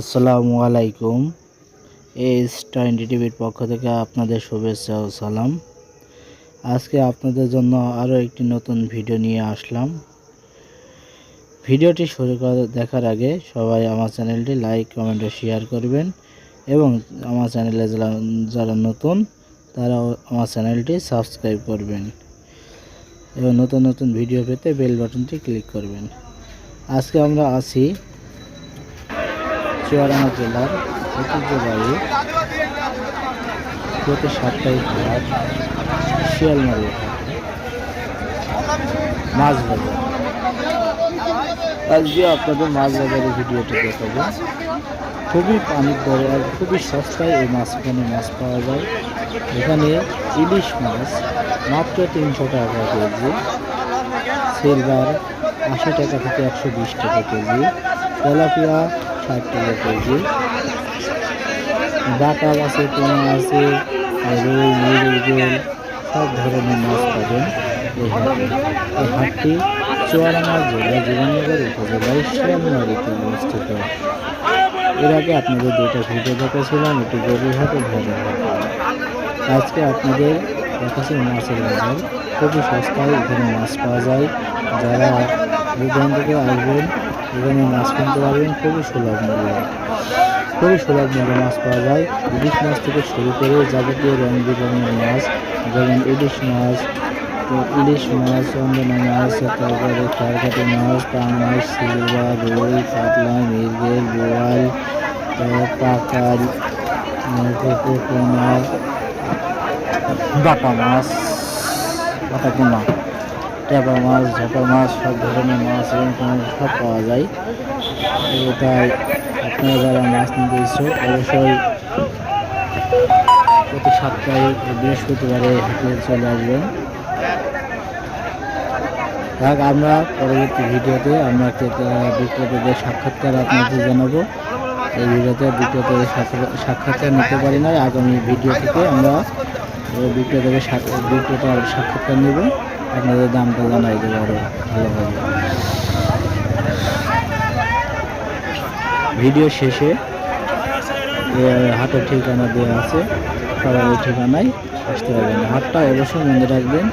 আসসালামু আলাইকুম। S twenty টিভির পক্ষ থেকে আপনাদের শুভেচ্ছা ও সালাম। আজকে আপনাদের জন্য আরও একটি নতুন ভিডিও নিয়ে আসলাম। ভিডিওটি শুরু করে দেখার আগে সবাই আমার চ্যানেলটি লাইক, কমেন্ট শেয়ার করবেন এবং আমার চ্যানেলে যারা নতুন তারা আমার চ্যানেলটি সাবস্ক্রাইব করবেন এবং নতুন নতুন ভিডিও পেতে বেল বাটনটি ক্লিক করবেন। আজকে আমরা আছি চুয়াডাঙ্গা জেলার ঐতিহ্যবাহী প্রতি সাপ্তাহিক হাট শিয়ালমারি মাছ বাজার। আজকে আপনাদের মাছ বাজারের ভিডিওটি দেখাবো। খুবই পানির দরে আর খুবই সস্তায় এই মাছখানে মাছ পাওয়া যায়। এখানে ইলিশ মাছ মাত্র তিনশো টাকা কেজি, সিলভার আশি টাকা থেকে একশো বিশ টাকা কেজি, তেলাপিয়া ষাট টাকা কেজি বাটাল আছে পোনা আছে রুই মৃগেল সব ধরনের মাছ পাবেন। এই হাটে এই হাটটি চুয়াডাঙ্গা জেলা জীবননগর উপজেলায় শিয়ালমারিতে অবস্থিত। এর আগে আপনাদের দুইটা ভিডিও দেখেছিলাম একটি গভীর হাটে আজকে আপনাদের দেখাচ্ছি মাছের বাজার। খুবই সস্তায় এখানে মাছ পাওয়া যায়। যারা দূর থেকে আসবেন এখানে মাছ কিনতে পারবেন। খুবই সুলভ মূল্যে। খুবই সুলভ মূল্যে মাছ পাওয়া যায়। ইলিশ মাছ থেকে শুরু করে যাবতীয় রং বেরঙের মাছ, যেমন ইলিশ মাছ ইলিশ মাছ চন্দনা মাছ তারপরে কারকাটি মাছ পাঙাশ সিলভার, রুই কাতলা মৃগেল বোয়াল পাকাল পোনা বাটা মাছ বাটা পোনা ট্যাপা মাছ, ঝাপা মাছ, সব ধরনের মাছ এবং সব পাওয়া যায়। তাই আপনারা যারা মাছ নিতে ইচ্ছুক অবশ্যই প্রতি সাপ্তাহিক বৃহস্পতিবারে হাটে চলে আসবেন। যাক, আমরা পরবর্তী ভিডিওতে আমরা ক্রেতা বিক্রেতাদের সাক্ষাৎকার আপনাদের জানাব। এই ভিডিওতে বিক্রেতাদের সাক্ষা- সাক্ষাৎকার নিতে পারি না, আগামী ভিডিও থেকে আমরা বিক্রেতাদের বিক্রেতার সাক্ষাৎকার নেব। আপনাদের দামটা জানাই দেবো আরও ভালোভাবে ভিডিও শেষে হাটের ঠিকানা দেওয়া আছে সবাই ওই ঠিকানায় আসতে পারবেন। হাটটা অবশ্যই মনে রাখবেন,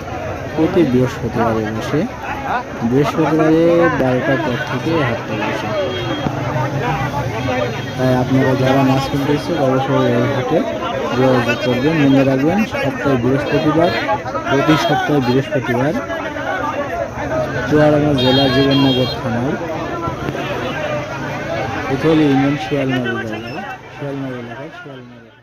প্রতি বৃহস্পতিবারে বসে। বৃহস্পতিবারে বারোটার পর থেকে হাটটা বসে। তাই আপনারা যারা মাছ কিনতে ইচ্ছুক অবশ্যই এই হাটে যোগাযোগ করবেন, মনে রাখবেন, সপ্তাহে বৃহস্পতিবার, প্রতি সপ্তাহে বৃহস্পতিবার চুয়াডাঙ্গা জেলা জীবননগর থানার উথলি ইউনিয়ন শিয়ালমারি জায়গায় শিয়ালমারি এলাকায় হাট।